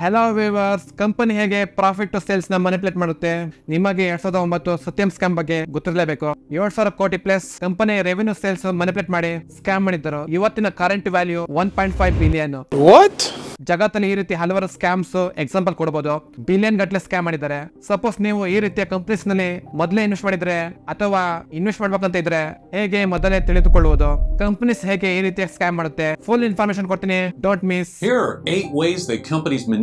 Hello viewers company ಹೇಗೆ profit to ಸೇಲ್ಸ್ನ manipulate ಮಾಡುತ್ತೆ? ನಿಮಗೆ ಎರಡ್ ಸಾವಿರದ ಒಂಬತ್ತು ಸತ್ಯಂ ಸ್ಕ್ಯಾಮ್ ಬಗ್ಗೆ ಗೊತ್ತಿರಲೇಬೇಕು. ಏಳ್ ಸಾವಿರ crore plus company revenue sales manipulate ಮಾಡಿ ಸ್ಕ್ಯಾಮ್ ಮಾಡಿದ್ದರು. ಇವತ್ತಿನ current value one point five billion What? ಜಗತ್ತಲ್ಲಿ ಈ ರೀತಿ ಹಲವಾರು ಸ್ಕ್ಯಾಮ್ಸ್ ಎಕ್ಸಾಂಪಲ್ ಕೊಡಬಹುದು ಬಿಲಿಯನ್ ಗಟ್ಟಲೆ ಸ್ಕ್ಯಾಮ್ ಮಾಡಿದ್ದಾರೆ. ಸಪೋಸ್ ನೀವು ಈ ರೀತಿಯ ಕಂಪ್ನೀಸ್ನಲ್ಲಿ ಮೊದಲೇ ಇನ್ವೆಸ್ಟ್ ಮಾಡಿದ್ರೆ ಅಥವಾ ಇನ್ವೆಸ್ಟ್ ಮಾಡ್ಬೇಕಂತ ಇದ್ರೆ ಹೇಗೆ ಮೊದಲೇ ತಿಳಿದುಕೊಳ್ಳುವುದು? ಕಂಪನೀಸ್ ಹೇಗೆ ಈ ರೀತಿಯ ಸ್ಕ್ಯಾಮ್ ಮಾಡುತ್ತೆ? ಫುಲ್ ಇನ್ಫಾರ್ಮೇಶನ್ ಕೊಡ್ತೀನಿ. Don't miss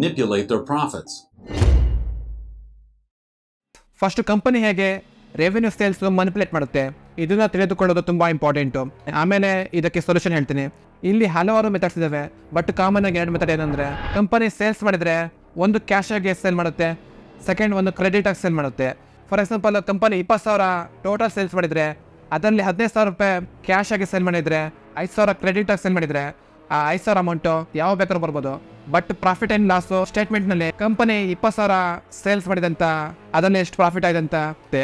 Manipulate their profits. First company ಹೇಗೆ ರೆವೆನ್ಯೂ ಸೇಲ್ಸ್ ಮನಿಪುಲೇಟ್ ಮಾಡುತ್ತೆ? ಇದನ್ನ ತಿಳಿದುಕೊಳ್ಳೋದು ತುಂಬಾ ಇಂಪಾರ್ಟೆಂಟ್ ಆಮೇಲೆ ಇದಕ್ಕೆ ಸೊಲ್ಯೂಷನ್ ಹೇಳ್ತೀನಿ. ಇಲ್ಲಿ ಹಲವಾರು ಮೆಥಡ್ಸ್ ಇದಾವೆ ಬಟ್ ಕಾಮನ್ ಆಗಿ ಎರಡು ಮೆಥಡ್ ಏನಂದ್ರೆ ಕಂಪನಿ ಸೇಲ್ಸ್ ಮಾಡಿದ್ರೆ ಒಂದು ಕ್ಯಾಶ್ ಆಗಿ ಸೇಲ್ ಮಾಡುತ್ತೆ ಸೆಕೆಂಡ್ ಒಂದು ಕ್ರೆಡಿಟ್ ಆಗಿ ಸೇಲ್ ಮಾಡುತ್ತೆ. ಫಾರ್ ಎಕ್ಸಾಂಪಲ್ ಕಂಪನಿ ಇಪ್ಪತ್ತು ಸಾವಿರ ಟೋಟಲ್ ಸೇಲ್ಸ್ ಮಾಡಿದ್ರೆ, ಅದರಲ್ಲಿ ಹದಿನೈದು ಸಾವಿರ ರೂಪಾಯಿ ಕ್ಯಾಶ್ ಆಗಿ ಸೇಲ್ ಮಾಡಿದ್ರೆ, ಐದು ಸಾವಿರ ಕ್ರೆಡಿಟ್ ಆಗಿ ಸೇಲ್ ಮಾಡಿದ್ರೆ ಆ ಐದು ಸಾವಿರ ಅಮೌಂಟ್ ಯಾವ ಬೇಕಾದ್ರೂ ಬರ್ಬೋದು? ಬಟ್ ಪ್ರಾಫಿಟ್ ಅಂಡ್ ಲಾಸ್ ಸ್ಟೇಟ್ಮೆಂಟ್ನಲ್ಲಿ ಕಂಪನಿ ಇಪ್ಪತ್ತು ಸಾವಿರ ಸೇಲ್ಸ್ ಮಾಡಿದಂತ ಅದನ್ನ ಎಷ್ಟು ಪ್ರಾಫಿಟ್ ಆಗಿದೆ ಅಂತ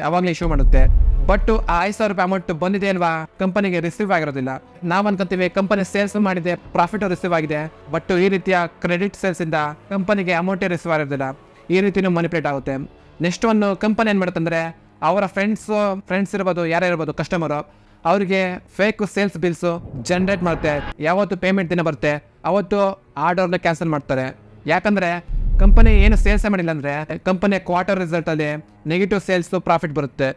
ಅವಾಗಲೇ ಇಶ್ಯೂ ಮಾಡುತ್ತೆ. ಬಟ್ ಆ ಐದು ಸಾವಿರ ರೂಪಾಯಿ ಅಮೌಂಟ್ ಬಂದಿದೆ ಅಲ್ವಾ? ಕಂಪನಿಗೆ ರಿಸೀವ್ ಆಗಿರೋದಿಲ್ಲ. ನಾವ್ ಅನ್ಕೊಂತೀವಿ ಕಂಪನಿ ಸೇಲ್ಸ್ ಮಾಡಿದೆ ಪ್ರಾಫಿಟ್ ರಿಸೀವ್ ಆಗಿದೆ. ಬಟ್ ಈ ರೀತಿಯ ಕ್ರೆಡಿಟ್ ಸೇಲ್ಸ್ ಇಂದ ಕಂಪನಿಗೆ ಅಮೌಂಟ್ ರಿಸೀವ್ ಆಗಿರೋದಿಲ್ಲ. ಈ ರೀತಿನೂ ಮನಿಪ್ಲೇಟ್ ಆಗುತ್ತೆ. ನೆಕ್ಸ್ಟ್ ಒಂದು ಕಂಪನಿ ಏನ್ ಮಾಡುತ್ತಂದ್ರೆ, ಅವರ ಫ್ರೆಂಡ್ಸ್ ಫ್ರೆಂಡ್ಸ್ ಇರ್ಬೋದು ಯಾರೇ ಇರ್ಬೋದು ಕಸ್ಟಮರ್ ಅವ್ರಿಗೆ ಫೇಕ್ ಸೇಲ್ಸ್ ಬಿಲ್ಸ್ ಜನ್ರೇಟ್ ಮಾಡುತ್ತೆ. ಯಾವತ್ತು ಪೇಮೆಂಟ್ ದಿನ ಬರುತ್ತೆ. ಅವತ್ತು ಆರ್ಡರ್ನ ಕ್ಯಾನ್ಸಲ್ ಮಾಡ್ತಾರೆ. ಯಾಕಂದ್ರೆ ಕಂಪನಿ ಏನು ಸೇಲ್ಸ್ ಮಾಡಿಲ್ಲ ಅಂದ್ರೆ ಕಂಪನಿಯ ಕ್ವಾರ್ಟರ್ ರಿಸಲ್ಟ್ ಅಲ್ಲಿ ನೆಗೆಟಿವ್ ಸೇಲ್ಸ್ ಪ್ರಾಫಿಟ್ ಬರುತ್ತೆ.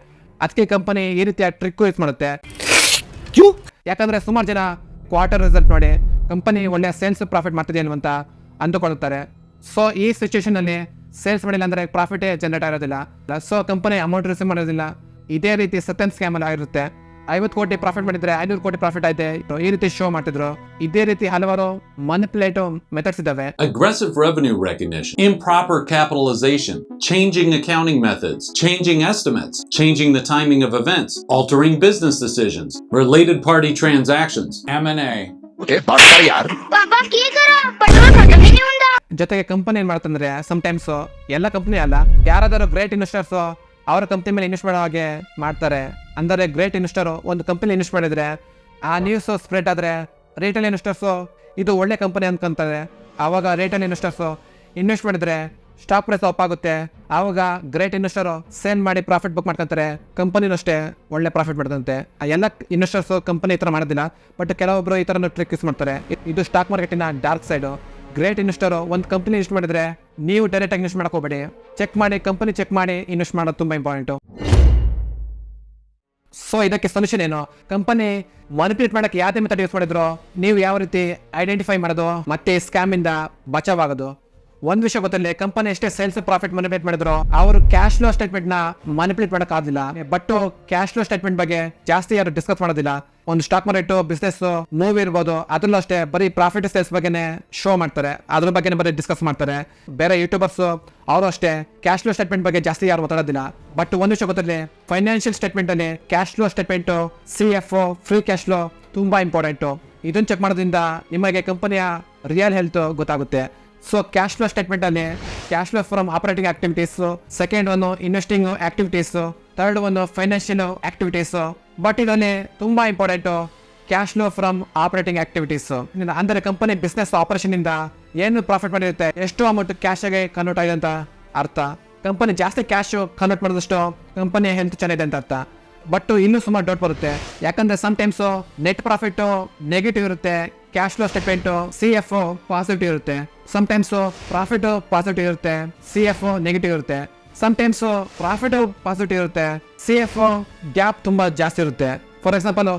ಅದಕ್ಕೆ ಕಂಪನಿ ಈ ರೀತಿಯ ಟ್ರಿಕ್ ಯೂಸ್ ಮಾಡುತ್ತೆ. ಯಾಕಂದರೆ ಯಾಕಂದ್ರೆ ಸುಮಾರು ಜನ ಕ್ವಾರ್ಟರ್ ರಿಸಲ್ಟ್ ನೋಡಿ ಕಂಪನಿ ಒಳ್ಳೆ ಸೇಲ್ಸ್ ಪ್ರಾಫಿಟ್ ಮಾಡ್ತಿದೆ ಅಂತ ಅಂದುಕೊಳ್ಳುತ್ತಾರೆ. ಸೊ ಈ ಸಿಚುವೇಷನಲ್ಲಿ ಅಲ್ಲಿ ಸೇಲ್ಸ್ ಮಾಡಿಲ್ಲ ಅಂದ್ರೆ ಪ್ರಾಫಿಟೇ ಜನರೇಟ್ ಆಗಿರೋದಿಲ್ಲ ಸೊ ಕಂಪನಿ ಅಮೌಂಟ್ ರಿಸೀವ್ ಮಾಡೋದಿಲ್ಲ. ಇದೇ ರೀತಿ ಸತ್ಯನ್ ಸ್ಕ್ಯಾಮ್ ಆಗಿರುತ್ತೆ. ಐವತ್ತು ಕೋಟಿ ಪ್ರಾಫಿಟ್ ಮಾಡಿದ್ರೆ ಐನೂರು ಕೋಟಿ ಪ್ರಾಫಿಟ್ ಆಯ್ತೆ. ಈ ರೀತಿ ಶೋ ಮಾಡ್ತಿದ್ರು. ಇದೇ ರೀತಿ ಹಲವಾರು ಮನಿಪ್ಯುಲೇಟ್ ಮೆಥಡ್ಸ್ ಇದಾವೆ. Aggressive revenue recognition improper capitalization changing accounting methods changing estimates changing the timing of events altering business decisions related party transactions M and A ಜೊತೆಗೆ ಕಂಪನಿ ಏನ್ ಮಾಡ್ತಂದ್ರೆ ಸಮ್ ಟೈಮ್ಸ್ ಎಲ್ಲ ಕಂಪನಿ ಅಲ್ಲ ಯಾರಾದರೂ ಗ್ರೇಟ್ ಇನ್ವೆಸ್ಟರ್ಸ್ ಅವರ company ಮೇಲೆ invest ಮಾಡೋ ಹಾಗೆ ಮಾಡ್ತಾರೆ. ಅಂದರೆ ಗ್ರೇಟ್ ಇನ್ವೆಸ್ಟರು ಒಂದು ಕಂಪನಿ ಇನ್ವೆಸ್ಟ್ ಮಾಡಿದರೆ, ಆ ನ್ಯೂಸು ಸ್ಪ್ರೆಡ್ ಆದರೆ ರಿಟೇಲ್ ಇನ್ವೆಸ್ಟರ್ಸು ಇದು ಒಳ್ಳೆ ಕಂಪನಿ ಅಂದ್ಕೊಂತಾರೆ ಆವಾಗ ರಿಟೇಲ್ ಇನ್ವೆಸ್ಟರ್ಸು ಇನ್ವೆಸ್ಟ್ ಮಾಡಿದರೆ ಸ್ಟಾಕ್ ಪ್ರೈಸ್ ಅಪ್ ಆಗುತ್ತೆ. ಆವಾಗ ಗ್ರೇಟ್ ಇನ್ವೆಸ್ಟರು ಸೇಲ್ ಮಾಡಿ ಪ್ರಾಫಿಟ್ ಬುಕ್ ಮಾಡ್ಕೊಂತಾರೆ. ಕಂಪನಿನೂ ಅಷ್ಟೇ ಒಳ್ಳೆ ಪ್ರಾಫಿಟ್ ಮಾಡ್ತಂತೆ ಆ ಎಲ್ಲ ಇನ್ವೆಸ್ಟರ್ಸು ಕಂಪನಿ ಈ ಥರ ಮಾಡೋದಿಲ್ಲ ಬಟ್ ಕೆಲವೊಬ್ಬರು ಈ ಥರನೂ ಟ್ರಿಕ್ ಯೂಸ್ ಮಾಡ್ತಾರೆ. ಇದು ಸ್ಟಾಕ್ ಮಾರ್ಕೆಟಿನ ಡಾರ್ಕ್ ಸೈಡು ಗ್ರೇಟ್ ಇನ್ವೆಸ್ಟರು ಒಂದು ಕಂಪನಿ ಇನ್ವೆಸ್ಟ್ ಮಾಡಿದರೆ ನೀವು ಡೈರೆಕ್ಟಾಗಿ ಇನ್ವೆಸ್ಟ್ ಮಾಡ್ಕೋಬೇಡಿ ಚೆಕ್ ಮಾಡಿ, ಕಂಪನಿ ಚೆಕ್ ಮಾಡಿ ಇನ್ವೆಸ್ಟ್ ಮಾಡೋದು ತುಂಬ ಇಂಪಾರ್ಟೆಂಟು ಸೊ ಇದಕ್ಕೆ ಸೊಲ್ಯೂಷನ್ ಏನು? ಕಂಪನಿ ಮಾನಿಪುಲೇಟ್ ಮಾಡಕ್ಕೆ ಯಾವುದೇ ಮೆಥಡ್ ಯೂಸ್ ಮಾಡಿದ್ರು? ನೀವು ಯಾವ ರೀತಿ ಐಡೆಂಟಿಫೈ ಮಾಡೋದು? ಮತ್ತೆ ಸ್ಕ್ಯಾಮ್ ಇಂದ ಬಚಾವ್ ಆಗೋದು? ಒಂದ್ ವಿಷಯ ಗೊತ್ತಿಲ್ಲ ಕಂಪನಿ ಎಷ್ಟೇ ಸೇಲ್ಸ್ ಪ್ರಾಫಿಟ್ ಮನಿಪ್ಲೇಟ್ ಮಾಡಿದ್ರು, ಅವರು ಕ್ಯಾಶ್ ಫ್ಲೋ ಸ್ಟೇಟ್ಮೆಂಟ್ನ ಮನಿಪುಲೇಟ್ ಮಾಡಕ್ ಆಗಿಲ್ಲ ಬಟ್ ಕ್ಯಾಶ್ ಫ್ಲೋ ಸ್ಟೇಟ್ಮೆಂಟ್ ಬಗ್ಗೆ ಜಾಸ್ತಿ ಯಾರು ಡಿಸ್ಕಸ್ ಮಾಡೋದಿಲ್ಲ. ಒಂದು ಸ್ಟಾಕ್ ಮಾರ್ಕೆಟ್ ಬಿಸ್ನೆಸ್ ಮೂವ್ ಇರ್ಬೋದು, ಅದ್ರಲ್ಲೂ ಅಷ್ಟೇ ಬರೀ ಪ್ರಾಫಿಟ್ ಸೇಲ್ಸ್ ಬಗ್ಗೆನೇ ಶೋ ಮಾಡ್ತಾರೆ. ಅದ್ರ ಬಗ್ಗೆ ಬರೀ ಡಿಸ್ಕಸ್ ಮಾಡ್ತಾರೆ. ಬೇರೆ ಯೂಟ್ಯೂಬರ್ಸ್ ಅವರು ಅಷ್ಟೇ ಕ್ಯಾಶ್ ಫ್ಲೋ ಸ್ಟೇಟ್ಮೆಂಟ್ ಬಗ್ಗೆ ಜಾಸ್ತಿ ಯಾರು ಮಾತಾಡೋದಿಲ್ಲ. ಬಟ್ ಒಂದು ವಿಷಯ ಗೊತ್ತಿರಲಿ ಫೈನಾನ್ಷಿಯಲ್ ಸ್ಟೇಟ್ಮೆಂಟ್ ಅಲ್ಲಿ cash flow statement C F free cash flow ತುಂಬಾ ಇಂಪಾರ್ಟೆಂಟ್ ಇದನ್ನ ಚೆಕ್ ಮಾಡೋದ್ರಿಂದ ನಿಮಗೆ ಕಂಪನಿಯ ರಿಯಲ್ ಹೆಲ್ತ್ ಗೊತ್ತಾಗುತ್ತೆ. ಸೊ ಕ್ಯಾಶ್ ಫ್ಲೋ ಸ್ಟೇಟ್ಮೆಂಟ್ ಅಲ್ಲಿ cash flow from operating activities second ಒಂದು ಇನ್ವೆಸ್ಟಿಂಗ್ ಆಕ್ಟಿವಿಟೀಸ್ ಥರ್ಡ್ ಒಂದು ಫೈನಾನ್ಷಿಯಲ್ ಆಕ್ಟಿವಿಟೀಸ್ ಬಟ್ ಇದರಲ್ಲಿ ತುಂಬಾ important cash flow from operating activities ಅಂದರೆ ಕಂಪನಿ ಬಿಸ್ನೆಸ್ ಆಪರೇಷನ್ ಇಂದ ಏನು ಪ್ರಾಫಿಟ್ ಮಾಡಿರುತ್ತೆ ಎಷ್ಟು ಅಮೌಂಟ್ ಕ್ಯಾಶ್ ಆಗಿ ಕನ್ವರ್ಟ್ ಆಗಿದೆ ಅಂತ ಅರ್ಥ. ಕಂಪನಿ ಜಾಸ್ತಿ ಕ್ಯಾಶ್ ಕನ್ವರ್ಟ್ ಮಾಡಿದಷ್ಟು ಕಂಪನಿ ಹೆಲ್ತ್ ಚೆನ್ನಾಗಿದೆ ಅಂತ ಅರ್ಥ. ಬಟ್ ಇನ್ನೂ ಸುಮಾರು ಡೌಟ್ ಬರುತ್ತೆ. ಯಾಕಂದ್ರೆ some times net profit negative ಇರುತ್ತೆ cash flow statement C F positive ಇರುತ್ತೆ. ಸಮಟೈಮ್ಸ್ ಪ್ರಾಫಿಟ್ ಪಾಸಿಟಿವ್ ಇರುತ್ತೆ. ಸಿ ಎಫ್ ನೆಗೆಟಿವ್ ಇರುತ್ತೆ. ಸಮಟೈಮ್ಸ್ ಪ್ರಾಫಿಟ್ ಪಾಸಿಟಿವ್ ಇರುತ್ತೆ. ಸಿ ಎಫ್ ಗ್ಯಾಪ್ ತುಂಬಾ ಜಾಸ್ತಿ ಇರುತ್ತೆ. ಫಾರ್ ಎಕ್ಸಾಂಪಲ್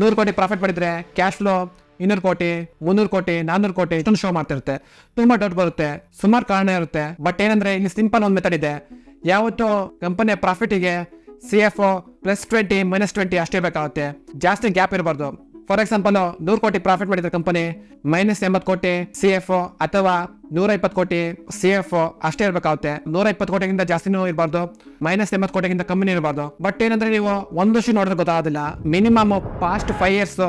ನೂರು ಕೋಟಿ ಪ್ರಾಫಿಟ್ ಮಾಡಿದ್ರೆ ಕ್ಯಾಶ್ ಫ್ಲೋ ಇನ್ನೂರು ಕೋಟಿ, ಮುನ್ನೂರು ಕೋಟಿ, ನಾನ್ನೂರು ಕೋಟಿ ಇಷ್ಟೊಂದು ಶೋ ಮಾಡ್ತಿರುತ್ತೆ. ತುಂಬಾ ಡೌಟ್ ಬರುತ್ತೆ. ಸುಮಾರು ಕಾರಣ ಇರುತ್ತೆ. ಬಟ್ ಏನಂದ್ರೆ ಇಲ್ಲಿ ಸಿಂಪಲ್ ಒಂದು ಮೆಥಡ್ ಇದೆ. ಯಾವತ್ತು ಕಂಪನಿಯ ಪ್ರಾಫಿಟಿಗೆ C F plus twenty minus twenty ಅಷ್ಟೇ ಬೇಕಾಗುತ್ತೆ. ಜಾಸ್ತಿ ಗ್ಯಾಪ್ ಇರಬಾರ್ದು. ಫಾರ್ ಎಕ್ಸಾಂಪಲ್ ನೂರು ಕೋಟಿ ಪ್ರಾಫಿಟ್ ಮಾಡಿದ ಕಂಪನಿ ಮೈನಸ್ ಎಂಬತ್ತು ಕೋಟಿ ಸಿ ಎಫ್ ಅಥವಾ ನೂರ ಇಪ್ಪತ್ತು ಕೋಟಿ ಸಿ ಎಫ್ ಅಷ್ಟೇ ಇರಬೇಕಾಗುತ್ತೆ. ನೂರ ಇಪ್ಪತ್ತು ಕೋಟಿಗಿಂತ ಜಾಸ್ತಿನೂ ಇರಬಾರ್ದು ಮೈನಸ್ ಎಂಬತ್ತು ಕೋಟಿಗಿಂತ ಕಮ್ಮಿನೂ ಇರಬಾರ್ದು. ಬಟ್ ಏನಂದ್ರೆ ನೀವು ಒಂದು ವರ್ಷ ನೋಡಿದ್ರೆ ಗೊತ್ತಾಗೋದಿಲ್ಲ. Minimum past five years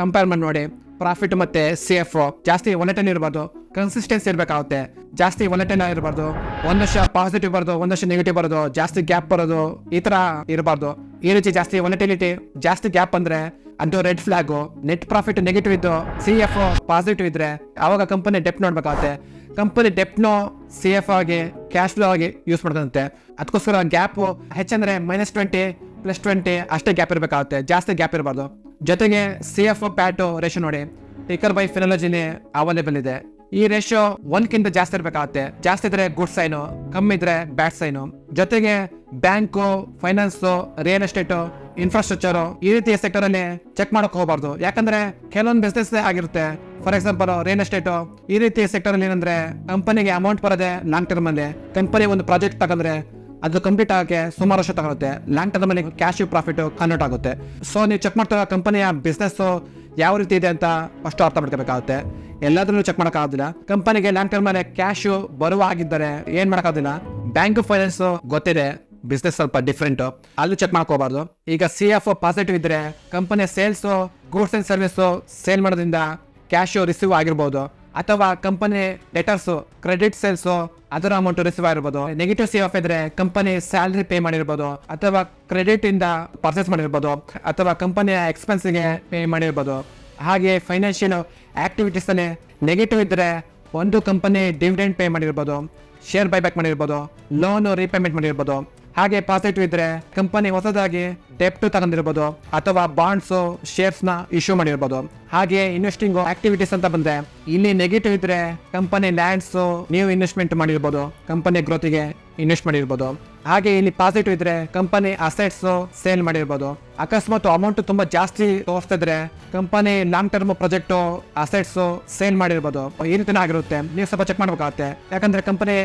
compare ಮಾಡಿ ನೋಡಿ ಪ್ರಾಫಿಟ್ ಮತ್ತೆ ಸಿ ಎಫ್ ಜಾಸ್ತಿ ಒಲೆಟನ್ ಟೆನ್ ಇರಬಾರ್ದು ಕನ್ಸಿಸ್ಟೆನ್ಸಿ ಇರಬೇಕಾಗುತ್ತೆ. ಜಾಸ್ತಿ ಒಲೆಟನ್ ಇರಬಾರ್ದು, ಒಂದ್ ವರ್ಷ ಪಾಸಿಟಿವ್ ಬರೋದು ಒಂದ್ ವರ್ಷ ನೆಗೆಟಿವ್ ಬರೋದು ಜಾಸ್ತಿ ಗ್ಯಾಪ್ ಬರೋದು, ಈ ತರ ಇರಬಾರ್ದು. ಈ ರೀತಿ ಜಾಸ್ತಿ ವಾಲಿಟಿಲಿಟಿ ಜಾಸ್ತಿ ಗ್ಯಾಪ್ ಅಂದ್ರೆ ಅದು red flag net profit negative ಇದ್ದು ಸಿ ಎಫ್ ಪಾಸಿಟಿವ್ ಇದ್ರೆ ಅವಾಗ ಕಂಪನಿ ಡೆಪ್ ನೋಡ್ಬೇಕಾಗುತ್ತೆ. ಕಂಪನಿ ಡೆಪ್ನೋ ಸಿ ಎಫ್ ಆಗಿ ಕ್ಯಾಶ್ ಫ್ಲೋ ಆಗಿ ಯೂಸ್ ಮಾಡ್ತಂತೆ ಅದಕ್ಕೋಸ್ಕರ ಗ್ಯಾಪ್ ಹೆಚ್ಚಂದ್ರೆ ಮೈನಸ್ ಟ್ವೆಂಟಿ ಪ್ಲಸ್ ಟ್ವೆಂಟಿ ಅಷ್ಟೇ ಗ್ಯಾಪ್ ಇರಬೇಕಾಗುತ್ತೆ. ಜಾಸ್ತಿ ಗ್ಯಾಪ್ ಇರಬಾರ್ದು. ಜೊತೆಗೆ ಸಿ ಎಫ್ ಪ್ಯಾಟು ರೇಷನ್ ನೋಡಿ. ಟೇಕರ್ ಬೈ ಫಿನಾಲಜಿನೇ ಅವೈಲೇಬಲ್ ಇದೆ. ಈ ರೇಷೋ ಒಂದ್ಕಿಂತ ಜಾಸ್ತಿ ಇರಬೇಕಾಗುತ್ತೆ. ಜಾಸ್ತಿ ಇದ್ರೆ ಗುಡ್ ಸೈನು ಕಮ್ಮಿ ಇದ್ರೆ ಬ್ಯಾಡ್ ಸೈನು ಜೊತೆಗೆ bank finance real estate infrastructure ಈ ರೀತಿಯ ಸೆಕ್ಟರ್ ಅಲ್ಲಿ ಚೆಕ್ ಮಾಡಕ್ ಹೋಗಬಾರ್ದು. ಯಾಕಂದ್ರೆ ಕೆಲವೊಂದು ಬಿಸ್ನೆಸ್ ಆಗಿರುತ್ತೆ. ಫಾರ್ ಎಕ್ಸಾಂಪಲ್ ರಿಯಲ್ ಎಸ್ಟೇಟ್ ಈ ರೀತಿಯ ಸೆಕ್ಟರ್ ಅಲ್ಲಿ ಏನಂದ್ರೆ ಕಂಪನಿಗೆ ಅಮೌಂಟ್ ಬರೋದೆ ಲಾಂಗ್ ಟರ್ಮ್ ಅಲ್ಲಿ ಕಂಪನಿ ಒಂದು ಪ್ರಾಜೆಕ್ಟ್ ತಗೊಂಡ್ರೆ ಅದು ಕಂಪ್ಲೀಟ್ ಆಗಕ್ಕೆ ಸುಮಾರು ವರ್ಷ ತಗೊಳುತ್ತೆ. ಲಾಂಗ್ ಟರ್ಮ್ ಅಲ್ಲಿ ಕ್ಯಾಶ್ ಪ್ರಾಫಿಟ್ ಕನ್ವರ್ಟ್ ಆಗುತ್ತೆ. ಸೊ ನೀವು ಚೆಕ್ ಮಾಡ್ತಾ ಕಂಪನಿಯ ಬಿಸ್ನೆಸ್ ಯಾವ ರೀತಿ ಇದೆ ಅಂತ ಫಸ್ಟ್ ಅರ್ಥ ಮಾಡ್ಕೋಬೇಕಾಗುತ್ತೆ. ಎಲ್ಲಾದ್ರೂ ಚೆಕ್ ಮಾಡೋಕ್ಕಾಗೋದಿಲ್ಲ ಕಂಪನಿಗೆ ಲಾಂಗ್ ಟರ್ಮ್ ಮೇಲೆ ಕ್ಯಾಶ್ ಬರುವ ಆಗಿದ್ದಾರೆ ಏನ್ ಮಾಡೋಕ್ಕಾಗೋದಿಲ್ಲ ಬ್ಯಾಂಕ್ ಫೈನಾನ್ಸ್ ಗೊತ್ತಿದೆ ಬಿಸ್ನೆಸ್ ಸ್ವಲ್ಪ ಡಿಫ್ರೆಂಟ್ ಅಲ್ಲೂ ಚೆಕ್ ಮಾಡ್ಕೋಬಾರ್ದು ಈಗ ಸಿ ಎಫ್ ಪಾಸಿಟಿವ್ ಇದ್ರೆ ಕಂಪನಿಯ sales goods and service sale ಮಾಡೋದ್ರಿಂದ ಕ್ಯಾಶ್ ರಿಸೀವ್ ಆಗಿರ್ಬೋದು. ಅಥವಾ ಕಂಪನಿ ಲೆಟರ್ಸ್ ಕ್ರೆಡಿಟ್ ಸೇಲ್ಸ್ ಅದರ ಅಮೌಂಟ್ ರಿಸೀವ್ ಆಗಿರ್ಬೋದು. ನೆಗೆಟಿವ್ ಸಿ ಆಫ್ ಇದ್ರೆ ಕಂಪನಿ ಸ್ಯಾಲರಿ ಪೇ ಮಾಡಿರ್ಬೋದು. ಅಥವಾ ಕ್ರೆಡಿಟ್ ಇಂದ ಪರ್ಚೇಸ್ ಮಾಡಿರ್ಬೋದು. ಅಥವಾ ಕಂಪನಿಯ ಎಕ್ಸ್ಪೆನ್ಸ್ಗೆ ಪೇ ಮಾಡಿರ್ಬೋದು. ಹಾಗೆ ಫೈನಾನ್ಷಿಯಲ್ ಆಕ್ಟಿವಿಟೀಸ್ ಅಲ್ಲಿ ನೆಗೆಟಿವ್ ಇದ್ದರೆ ಒಂದು ಕಂಪನಿ ಡಿವಿಡೆಂಡ್ ಪೇ ಮಾಡಿರ್ಬೋದು ಶೇರ್ ಬೈಬ್ಯಾಕ್ ಮಾಡಿರ್ಬೋದು ಲೋನು ರೀಪೇಮೆಂಟ್ ಮಾಡಿರ್ಬೋದು. ಹಾಗೆ ಪಾಸಿಟಿವ್ ಇದ್ದರೆ ಕಂಪನಿ ಹೊಸದಾಗಿ ಡೆಪ್ಟು ತಗೊಂಡಿರ್ಬೋದು ಅಥವಾ ಬಾಂಡ್ಸು ಶೇರ್ಸ್ನ ಇಶ್ಯೂ ಮಾಡಿರ್ಬೋದು. ಹಾಗೆ ಇನ್ವೆಸ್ಟಿಂಗ್ ಆಕ್ಟಿವಿಟೀಸ್ ಅಂತ ಬಂದರೆ ಇಲ್ಲಿ ನೆಗೆಟಿವ್ ಇದ್ದರೆ ಕಂಪನಿ ಲ್ಯಾಂಡ್ಸು ನೀವು ಇನ್ವೆಸ್ಟ್ಮೆಂಟ್ ಮಾಡಿರ್ಬೋದು ಕಂಪನಿ ಗ್ರೋತಿಗೆ ಇನ್ವೆಸ್ಟ್ ಮಾಡಿರ್ಬೋದು. ಹಾಗೆ ಇಲ್ಲಿ ಪಾಸಿಟಿವ್ ಇದ್ರೆ ಕಂಪನಿ ಅಸೆಟ್ಸ್ ಸೇಲ್ ಮಾಡಿರ್ಬೋದು. ಅಕಸ್ಮಾತ್ ಅಮೌಂಟ್ ತುಂಬಾ ಜಾಸ್ತಿ ತೋರಿಸ್ತಿದ್ರೆ company long term project assets sale ಮಾಡಿರ್ಬೋದು. ಈ ರೀತಿನೇ ಆಗಿರುತ್ತೆ. ನೀವು ಸ್ವಲ್ಪ ಚೆಕ್ ಮಾಡ್ಬೇಕಾಗುತ್ತೆ. ಯಾಕಂದ್ರೆ ಕಂಪನಿ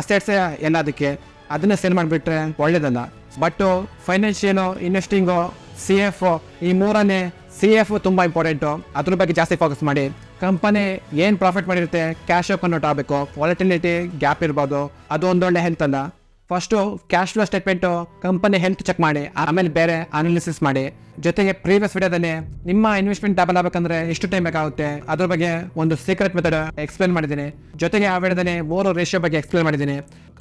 ಅಸೆಟ್ಸ್ ಎಲ್ಲದಕ್ಕೆ ಅದನ್ನ ಸೇಲ್ ಮಾಡಿಬಿಟ್ರೆ ಒಳ್ಳೇದಲ್ಲ. But financial investing C F ಈ ಮೂರನೇ ಸಿ ಎಫ್ ತುಂಬಾ ಇಂಪಾರ್ಟೆಂಟು ಅದ್ರ ಬಗ್ಗೆ ಜಾಸ್ತಿ ಫೋಕಸ್ ಮಾಡಿ. ಕಂಪನಿ ಏನ್ ಪ್ರಾಫಿಟ್ ಮಾಡಿರುತ್ತೆ ಕ್ಯಾಶ್ ಕನ್ವರ್ಟ್ ಆಗಬೇಕು. ವಾಲಟಿಲಿಟಿ ಗ್ಯಾಪ್ ಇರ್ಬೋದು. ಅದು ಒಂದೊಳ್ಳೆ ಹೆಲ್ತ್ ಅಲ್ಲ. First cash flow statement company health check ಮಾಡಿ, ಆಮೇಲೆ ಬೇರೆ ಅನಾಲಿಸಿಸ್ ಮಾಡಿ. ಜೊತೆಗೆ ಪ್ರೀವಿಯಸ್ ವಿಡಿಯೋದಲ್ಲಿ ನಿಮ್ಮ ಇನ್ವೆಸ್ಟ್ಮೆಂಟ್ ಡಬಲ್ ಆಗಬೇಕಂದ್ರೆ ಎಷ್ಟು ಟೈಮ್ ಬೇಕಾಗುತ್ತೆ? ಅದ್ರ ಬಗ್ಗೆ ಒಂದು ಸೀಕ್ರೆಟ್ ಮೆಥಡ್ ಎಕ್ಸ್ಪ್ಲೇನ್ ಮಾಡಿದ್ದೀನಿ. ಜೊತೆಗೆ ಆ ವಿಡಿಯೋದಲ್ಲಿ ಮೂರು ರೇಷಿಯೋ ಬಗ್ಗೆ ಎಕ್ಸ್ಪ್ಲೇನ್ ಮಾಡಿದ್ದೀನಿ.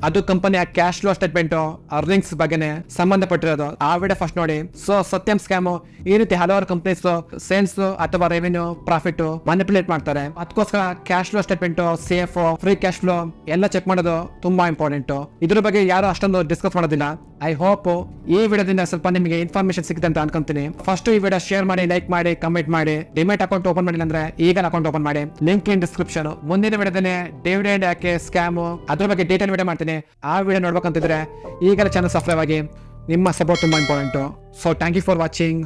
ಅದು ಕಂಪನಿಯ ಕ್ಯಾಶ್ ಫ್ಲೋ ಸ್ಟೇಟ್ಮೆಂಟ್ ಅರ್ನಿಂಗ್ಸ್ ಬಗ್ಗೆನೇ ಸಂಬಂಧಪಟ್ಟಿರೋದು. ಆ ವಿಡಿಯೋ ಫಸ್ಟ್ ನೋಡಿ. ಸೊ ಸತ್ಯಂ ಸ್ಕ್ಯಾಮ್ ಈ ರೀತಿ ಹಲವಾರು ಕಂಪನೀಸ್ ಸೇಲ್ಸ್ ಅಥವಾ ರೆವೆನ್ಯೂ ಪ್ರಾಫಿಟ್ ಮ್ಯಾನಿಪುಲೇಟ್ ಮಾಡ್ತಾರೆ. ಅದಕ್ಕೋಸ್ಕರ cash flow statement safe free cash flow ಎಲ್ಲ ಚೆಕ್ ಮಾಡೋದು ತುಂಬಾ ಇಂಪಾರ್ಟೆಂಟ್ ಇದ್ರ ಬಗ್ಗೆ ಯಾರು ಅಷ್ಟೊಂದು ಡಿಸ್ಕಸ್ ಮಾಡೋದಿಲ್ಲ. ಐ ಹೋಪ್ ಈ ವಿಡಿಯೋದಿಂದ ಸ್ವಲ್ಪ ನಿಮಗೆ ಇನ್ಫಾರ್ಮೇಶನ್ ಸಿಗುತ್ತೆ ಅಂತ ಅನ್ಕೊಂತೀನಿ. ಫಸ್ಟ್ ಈ ವಿಡಿಯೋ ಶೇರ್ ಮಾಡಿ ಲೈಕ್ ಮಾಡಿ ಕಮೆಂಟ್ ಮಾಡಿ. ಡಿಮೆಟ್ ಅಕೌಂಟ್ ಓಪನ್ ಮಾಡಿಲ್ಲ ಅಂದ್ರೆ ಈಗ ಅಕೌಂಟ್ ಓಪನ್ ಮಾಡಿ. ಲಿಂಕ್ ಇನ್ ಡಿಸ್ಕ್ರಿಪ್ಷನ್ ಮುಂದಿನ ವಿಡಿಯೋದಲ್ಲಿ ಡಿವಿಡೆಂಡ್ ಯಾಕೆ ಸ್ಕ್ಯಾಮ್ ಅದ್ರ ಬಗ್ಗೆ ಡೀಟೇಲ್ ವಿಡಿಯೋ ಮಾಡ್ತೀನಿ. ಆ ವಿಡಿಯೋ ನೋಡ್ಬೇಕಂತಿದ್ರೆ ಈಗಲೇ ಚಾನಲ್ ಸಬ್ಸ್ಕ್ರೈಬ್ ಆಗಿ ನಿಮ್ಮ ಸಪೋರ್ಟ್ ತುಂಬಾ important so thank you for watching